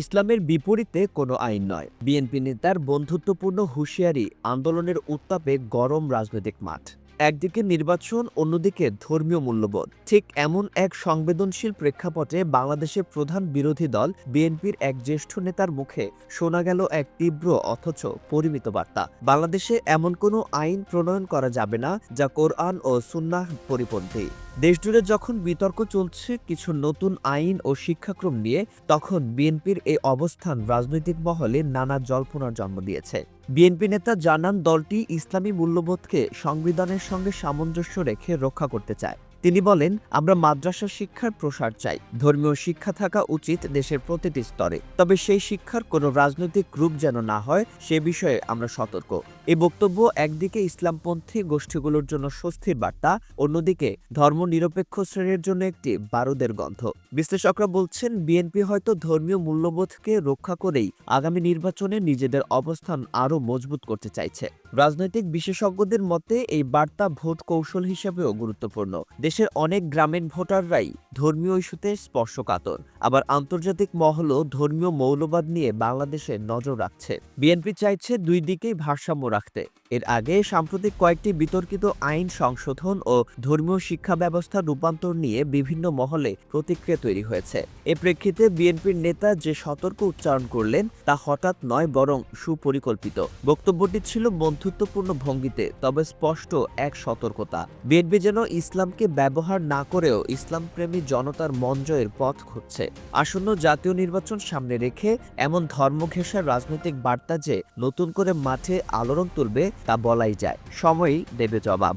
ইসলামের বিপরীতে কোনো আইন নয়। বিএনপি নেতার বন্ধুত্বপূর্ণ হুঁশিয়ারি আন্দোলনের উত্তাপে গরম রাজনৈতিক মাঠ। একদিকে নির্বাচন, অন্যদিকে ধর্মীয় মূল্যবোধ। ঠিক এমন এক সংবেদনশীল প্রেক্ষাপটে বাংলাদেশের প্রধান বিরোধী দল বিএনপির এক জ্যেষ্ঠ নেতার মুখে শোনা গেল এক তীব্র অথচ পরিমিত বার্তা। বাংলাদেশে এমন কোনো আইন প্রণয়ন করা যাবে না, যা কোরআন ও সুন্নাহ পরিপন্থী। দেশজুড়ে যখন বিতর্ক চলছে, কিছু নতুন আইন ও শিক্ষাক্রম নিয়ে, তখন বিএনপির এই অবস্থান রাজনৈতিক মহলে নানা জল্পনার জন্ম দিয়েছে। বিএনপি নেতা জানান, দলটি ইসলামী মূল্যবোধকে সংবিধানের সঙ্গে সামঞ্জস্য রেখে রক্ষা করতে চায়। তিনি বলেন, আমরা মাদ্রাসা শিক্ষার প্রসার চাই। ধর্মীয় শিক্ষা থাকা উচিত দেশের প্রতিটি স্তরে। তবে সেই শিক্ষার কোনো রাজনৈতিক রূপ যেন না হয়, সে বিষয়ে আমরা সতর্ক। এই বক্তব্য একদিকে ইসলামপন্থী গোষ্ঠীগুলোর জন্য স্বস্তির বার্তা, অন্যদিকে ধর্মনিরপেক্ষ শ্রেণির জন্য একটি বারুদের গন্ধ। বিশ্লেষকরা বলছেন, বিএনপি হয়তো ধর্মীয় মূল্যবোধকে রক্ষা করেই আগামী নির্বাচনে নিজেদের অবস্থান আরও মজবুত করতে চাইছে। রাজনৈতিক বিশেষজ্ঞদের মতে, এই বার্তা ভোট কৌশল হিসেবেও গুরুত্বপূর্ণ। দেশের অনেক গ্রামীণ ভোটাররাই ধর্মীয় ইস্যুতে স্পর্শকাতর। আবার আন্তর্জাতিক মহলও ধর্মীয় মৌলবাদ নিয়ে বাংলাদেশে নজর রাখছে। বিএনপি চাইছে দুই দিকেই ভারসাম্য রাখতে। এর আগে সাম্প্রতিক কয়েকটি বিতর্কিত আইন সংশোধন ও ধর্মীয় শিক্ষা ব্যবস্থা রূপান্তর নিয়ে বিভিন্ন মহলে প্রতিক্রিয়া তৈরি হয়েছে। এ প্রেক্ষিতে বিএনপির নেতা যে সতর্ক উচ্চারণ করলেন তা হঠাৎ নয়, বরং সুপরিকল্পিত। বক্তব্যটি ছিল বন্ধুত্বপূর্ণ ভঙ্গিতে, তবে স্পষ্ট এক সতর্কতা। বিএনপি যেন ইসলামকে ব্যবহার না করেও ইসলামপ্রেমী জনতার মন জয়ের পথ খুঁজছে। আসন্ন জাতীয় নির্বাচন সামনে রেখে এমন ধর্মঘেঁষার রাজনৈতিক বার্তা যে নতুন করে মাঠে আলোড়ন তুলবে তা বলাই যায়। সময়ই দেবে জবাব।